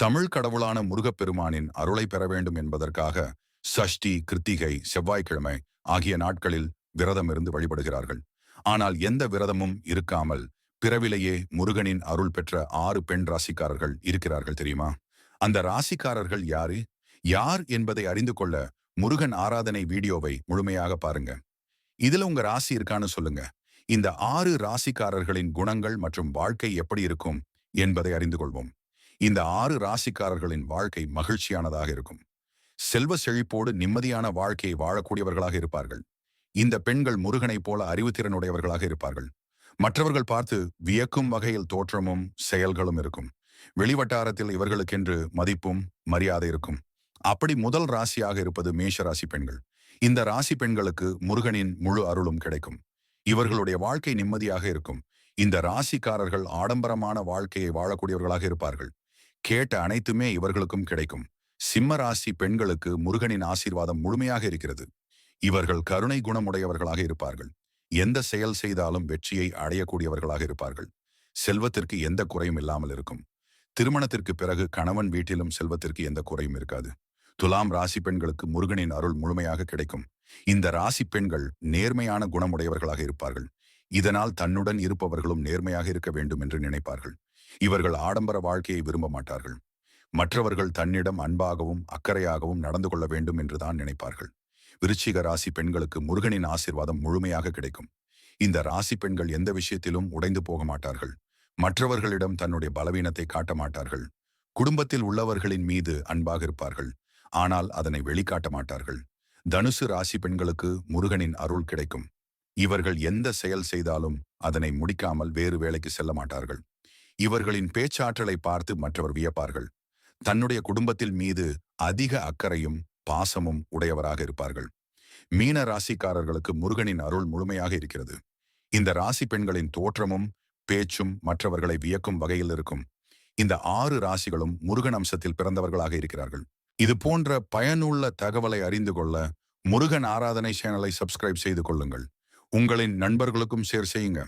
தமிழ் கடவுளான முருகப்பெருமானின் அருளை பெற வேண்டும் என்பதற்காக சஷ்டி கிருத்திகை செவ்வாய்க்கிழமை ஆகிய நாட்களில் விரதம் இருந்து வழிபடுகிறார்கள். ஆனால் எந்த விரதமும் இருக்காமல் பிறவிலேயே முருகனின் அருள் பெற்ற ஆறு பெண் ராசிக்காரர்கள் இருக்கிறார்கள் தெரியுமா? அந்த ராசிக்காரர்கள் யாரு? யார் என்பதை அறிந்து கொள்ள முருகன் ஆராதனை வீடியோவை முழுமையாக பாருங்க. இதுல உங்க ராசி இருக்கான்னு சொல்லுங்க. இந்த ஆறு ராசிக்காரர்களின் குணங்கள் மற்றும் வாழ்க்கை எப்படி இருக்கும் என்பதை அறிந்து கொள்வோம். இந்த ஆறு ராசிக்காரர்களின் வாழ்க்கை மகிழ்ச்சியானதாக இருக்கும். செல்வ செழிப்போடு நிம்மதியான வாழ்க்கையை வாழக்கூடியவர்களாக இருப்பார்கள். இந்த பெண்கள் முருகனைப் போல அறிவுத்திறனுடையவர்களாக இருப்பார்கள். மற்றவர்கள் பார்த்து வியக்கும் வகையில் தோற்றமும் செயல்களும் இருக்கும். வெளிவட்டாரத்தில் இவர்களுக்கென்று மதிப்பும் மரியாதை இருக்கும். அப்படி முதல் ராசியாக இருப்பது மேஷ ராசி பெண்கள். இந்த ராசி பெண்களுக்கு முருகனின் முழு அருளும் கிடைக்கும். இவர்களுடைய வாழ்க்கை நிம்மதியாக இருக்கும். இந்த ராசிக்காரர்கள் ஆடம்பரமான வாழ்க்கையை வாழக்கூடியவர்களாக இருப்பார்கள். கேட்ட அனைத்துமே இவர்களுக்கும் கிடைக்கும். சிம்ம ராசி பெண்களுக்கு முருகனின் ஆசீர்வாதம் முழுமையாக இருக்கிறது. இவர்கள் கருணை குணமுடையவர்களாக இருப்பார்கள். எந்த செயல் செய்தாலும் வெற்றியை அடையக்கூடியவர்களாக இருப்பார்கள். செல்வத்திற்கு எந்த குறையும் இல்லாமல் இருக்கும். திருமணத்திற்கு பிறகு கணவன் வீட்டிலும் செல்வத்திற்கு எந்த குறையும் இருக்காது. துலாம் ராசி பெண்களுக்கு முருகனின் அருள் முழுமையாக கிடைக்கும். இந்த ராசி பெண்கள் நேர்மையான குணமுடையவர்களாக இருப்பார்கள். இதனால் தன்னுடன் இருப்பவர்களும் நேர்மையாக இருக்க வேண்டும் என்று நினைப்பார்கள். இவர்கள் ஆடம்பர வாழ்க்கையை விரும்ப மாட்டார்கள். மற்றவர்கள் தன்னிடம் அன்பாகவும் அக்கறையாகவும் நடந்து கொள்ள வேண்டும் என்றுதான் நினைப்பார்கள். விருச்சிக ராசி பெண்களுக்கு முருகனின் ஆசிர்வாதம் முழுமையாக கிடைக்கும். இந்த ராசி பெண்கள் எந்த விஷயத்திலும் உடைந்து போக மாட்டார்கள். மற்றவர்களிடம் தன்னுடைய பலவீனத்தை காட்ட மாட்டார்கள். குடும்பத்தில் உள்ளவர்களின் மீது அன்பாக இருப்பார்கள். ஆனால் அதனை வெளிக்காட்ட மாட்டார்கள். தனுசு ராசி பெண்களுக்கு முருகனின் அருள் கிடைக்கும். இவர்கள் எந்த செயல் செய்தாலும் அதனை முடிக்காமல் வேறு வேலைக்கு செல்ல மாட்டார்கள். இவர்களின் பேச்சாற்றலை பார்த்து மற்றவர் வியப்பார்கள். தன்னுடைய குடும்பத்தில் மீது அதிக அக்கறையும் பாசமும் உடையவராக இருப்பார்கள். மீன ராசிக்காரர்களுக்கு முருகனின் அருள் முழுமையாக இருக்கிறது. இந்த ராசி பெண்களின் தோற்றமும் பேச்சும் மற்றவர்களை வியக்கும் வகையில் இருக்கும். இந்த ஆறு ராசிகளும் முருகன் அம்சத்தில் பிறந்தவர்களாக இருக்கிறார்கள். இது போன்ற பயனுள்ள தகவலை அறிந்து கொள்ள முருகன் ஆராதனை சேனலை சப்ஸ்கிரைப் செய்து கொள்ளுங்கள். உங்களின் நண்பர்களுக்கும் ஷேர் செய்யுங்க.